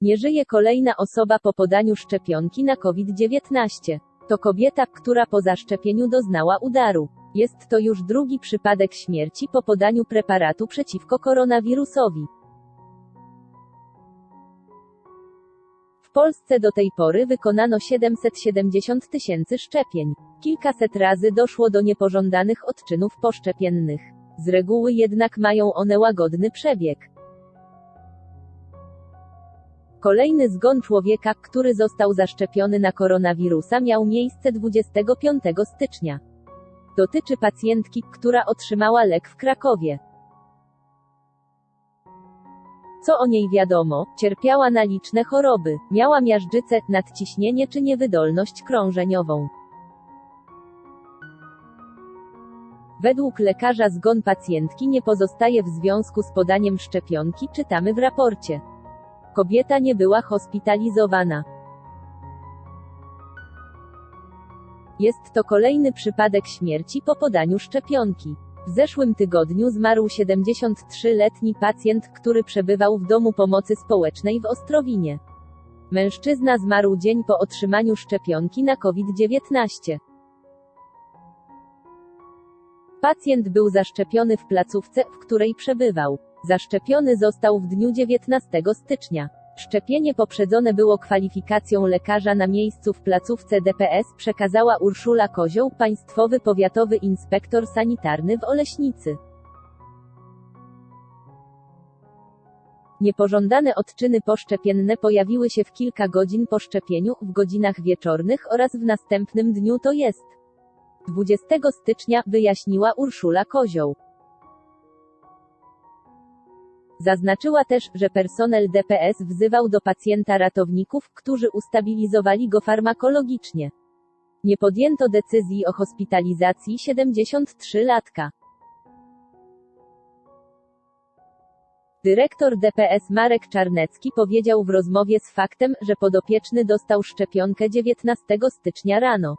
Nie żyje kolejna osoba po podaniu szczepionki na COVID-19. To kobieta, która po zaszczepieniu doznała udaru. Jest to już drugi przypadek śmierci po podaniu preparatu przeciwko koronawirusowi. W Polsce do tej pory wykonano 770 tysięcy szczepień. Kilkaset razy doszło do niepożądanych odczynów poszczepiennych. Z reguły jednak mają one łagodny przebieg. Kolejny zgon człowieka, który został zaszczepiony na koronawirusa miał miejsce 25 stycznia. Dotyczy pacjentki, która otrzymała lek w Krakowie. Co o niej wiadomo? Cierpiała na liczne choroby, miała miażdżycę, nadciśnienie czy niewydolność krążeniową. Według lekarza zgon pacjentki nie pozostaje w związku z podaniem szczepionki, czytamy w raporcie. Kobieta nie była hospitalizowana. Jest to kolejny przypadek śmierci po podaniu szczepionki. W zeszłym tygodniu zmarł 73-letni pacjent, który przebywał w domu pomocy społecznej w Ostrowinie. Mężczyzna zmarł dzień po otrzymaniu szczepionki na COVID-19. Pacjent był zaszczepiony w placówce, w której przebywał. Zaszczepiony został w dniu 19 stycznia. Szczepienie poprzedzone było kwalifikacją lekarza na miejscu w placówce DPS, przekazała Urszula Kozioł, państwowy powiatowy inspektor sanitarny w Oleśnicy. Niepożądane odczyny poszczepienne pojawiły się w kilka godzin po szczepieniu, w godzinach wieczornych oraz w następnym dniu to jest 20 stycznia, wyjaśniła Urszula Kozioł. Zaznaczyła też, że personel DPS wzywał do pacjenta ratowników, którzy ustabilizowali go farmakologicznie. Nie podjęto decyzji o hospitalizacji 73-latka. Dyrektor DPS Marek Czarnecki powiedział w rozmowie z faktem, że podopieczny dostał szczepionkę 19 stycznia rano.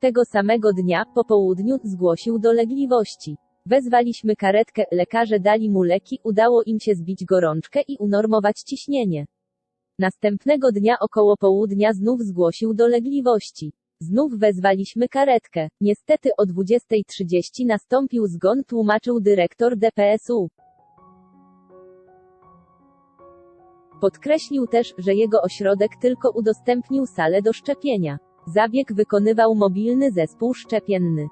Tego samego dnia, po południu, zgłosił dolegliwości. Wezwaliśmy karetkę, lekarze dali mu leki, udało im się zbić gorączkę i unormować ciśnienie. Następnego dnia około południa znów zgłosił dolegliwości. Znów wezwaliśmy karetkę. Niestety o 20.30 nastąpił zgon, tłumaczył dyrektor DPSU. Podkreślił też, że jego ośrodek tylko udostępnił salę do szczepienia. Zabieg wykonywał mobilny zespół szczepienny.